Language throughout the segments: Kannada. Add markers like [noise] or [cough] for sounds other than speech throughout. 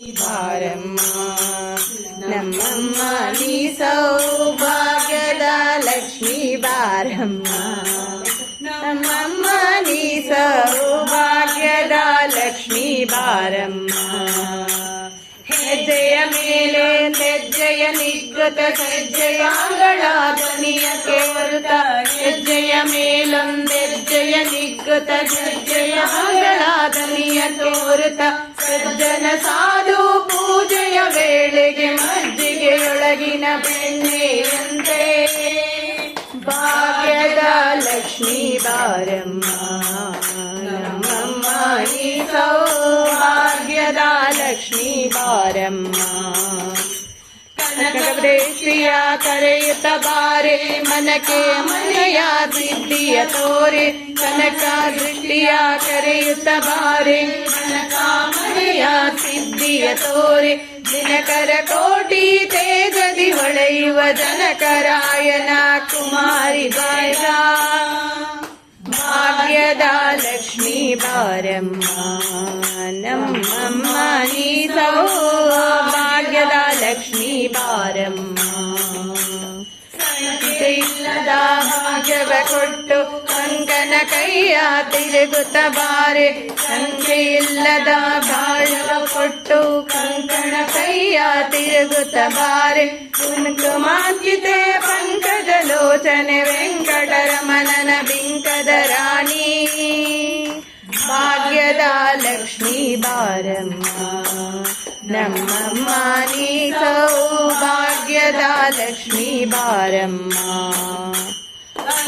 ಬಾರಮ್ಮ ನಮ್ಮಮ್ಮ ನೀ ಸೌಭಾಗ್ಯದ ಲಕ್ಷ್ಮೀ ಬಾರಮ್ಮ ನಮ್ಮಮ್ಮ ನೀ ಸೌಭಾಗ್ಯದ ಲಕ್ಷ್ಮೀ ಬಾರಮ್ಮ ಹೆಜ್ಜೆಯ ಮೇಲೆ ಹೆಜ್ಜೆಯ ನಿಗ್ಗತ ಹೆಜ್ಜೆಯ ಅಂಗಳ ಧ್ವನಿಯ ಕೇವರುತ ಹೆಜ್ಜೆಯ ಮೇಲೊಂದೆಜ್ಜೆಯ ನಿಗ್ಗತ ಹೆಜ್ಜೆಯ ಅಂಗಳ ಧ್ವನಿಯ ತೋರುತ ಸಜ್ಜನ ಸಾಧು ಮಜ್ಜಿಗೆಯೊಳಗಿನ ಬೆಣ್ಣೆಯಂತೆ ಭಾಗ್ಯದ ಲಕ್ಷ್ಮೀ ಬಾರಮ್ಮ ನಮ್ಮಮ್ಮ ಈ ಸೌಭಾಗ್ಯದ ಲಕ್ಷ್ಮೀ ಬಾರಮ್ಮ ಕನಕವರೇಶ್ವಿಯ ಕರೆಯುತ್ತ ಬಾರೆ ಮನಕೆ ಮನೆಯ ಸಿದ್ಧಿಯ ತೋರೆ ಕನಕ ದೃಷ್ಟಿಯ ಕರೆಯುತ್ತ ಬಾರೆ ಮನಕ ಮನೆಯ ಸಿದ್ಧಿಯ ತೋರೆ ದಿನಕರ ಕೋಟಿ ತೇಜದಿ ಹೊಳೆಯುವ ಜನಕರಾಯನ ಕುಮಾರಿ ಬಾಯ್ಗ ಭಾಗ್ಯದ ಲಕ್ಷ್ಮೀ ಬಾರಮ್ಮ ನಮ್ಮಮ್ಮ ನೀ ಭಾಗ್ಯದ ಲಕ್ಷ್ಮೀ ಬಾರಮ್ಮ ಇಲ್ಲದ ಭಾಗ್ಯವ ಕೊಟ್ಟು ಅಂಗನ ಕೈಯ ತಿರುಗುತ್ತ ಬಾರೆ ಸಂಖ್ಯೆ ಇಲ್ಲದ ಬಾಳವ ಕೊಟ್ಟು ಕಂಕಣ ಕೈಯ ತಿರುಗುತ್ತ ಬಾರೆ. ಕುಂಕುಮಾಂಕಿತೆ ಪಂಕಜ ಲೋಚನೆ ವೆಂಕಟರಮಣನ ಬಿಂಕದ ರಾಣಿ. ಭಾಗ್ಯದ ಲಕ್ಷ್ಮೀ ಬಾರಮ್ಮ, ನಮ್ಮಮ್ಮ ನೀ ಸೌಭಾಗ್ಯದ ಲಕ್ಷ್ಮೀ ಬಾರಮ್ಮ.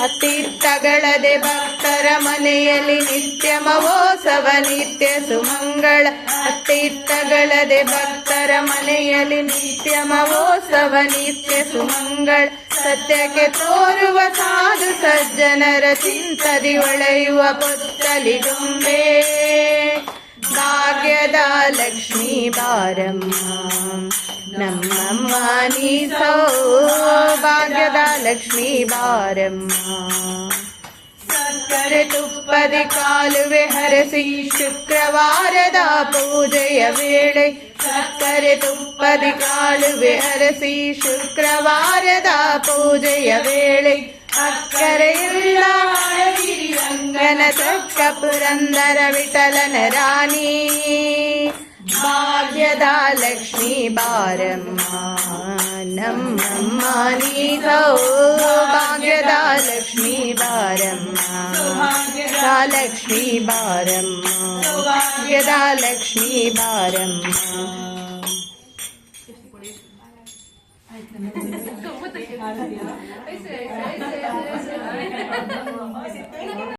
ಅತ್ತಿತ್ತಗಳದೆ ಭಕ್ತರ ಮನೆಯಲ್ಲಿ ನಿತ್ಯ ಮಹೋತ್ಸವ, ನಿತ್ಯ ಸುಮಂಗಳ. ಅತೀರ್ಥಗಳದೆ ಭಕ್ತರ ಮನೆಯಲ್ಲಿ ನಿತ್ಯ ಮಹೋತ್ಸವ, ನಿತ್ಯ ಸುಮಂಗಳ. ಸತ್ಯಕ್ಕೆ ತೋರುವ ಸಾಧು ಸಜ್ಜನರ ಚಿಂತದಿ ಒಳೆಯುವ ಪುತ್ತಲಿ ಗೊಂಬೆ. ಭಾಗ್ಯದ ಲಕ್ಷ್ಮೀ ಬಾರಮ್ಮ. ನಮ್ಮಮ್ಮ ನೀ ಸೌಭಾಗ್ಯದ ಲಕ್ಷ್ಮೀ ಬಾರಮ್ಮ ಸಕ್ಕರೆ ತುಪ್ಪದಿ ಕಾಲುವೆ ಹರಸಿ ಶುಕ್ರವಾರದ ಪೂಜೆಯ ವೇಳೆ ಸಕ್ಕರೆ ತುಪ್ಪದಿ ಕಾಲುವೆ ಹರಸಿ ಶುಕ್ರವಾರದ ಪೂಜೆಯ ವೇಳೆ ಅಕ್ಕರೆಯುಳ್ಳ ರಂಗನ ಚಕ್ಕ ಪುರಂದರ ವಿಠಲನ ರಾಣಿ भाग्यदा लक्ष्मी बारम्मानीतौ भाग्यदा लक्ष्मी बारम्मा। लक्ष्मी बारम्मा। लक्ष्मी बारम्मा। [laughs] [laughs] [laughs]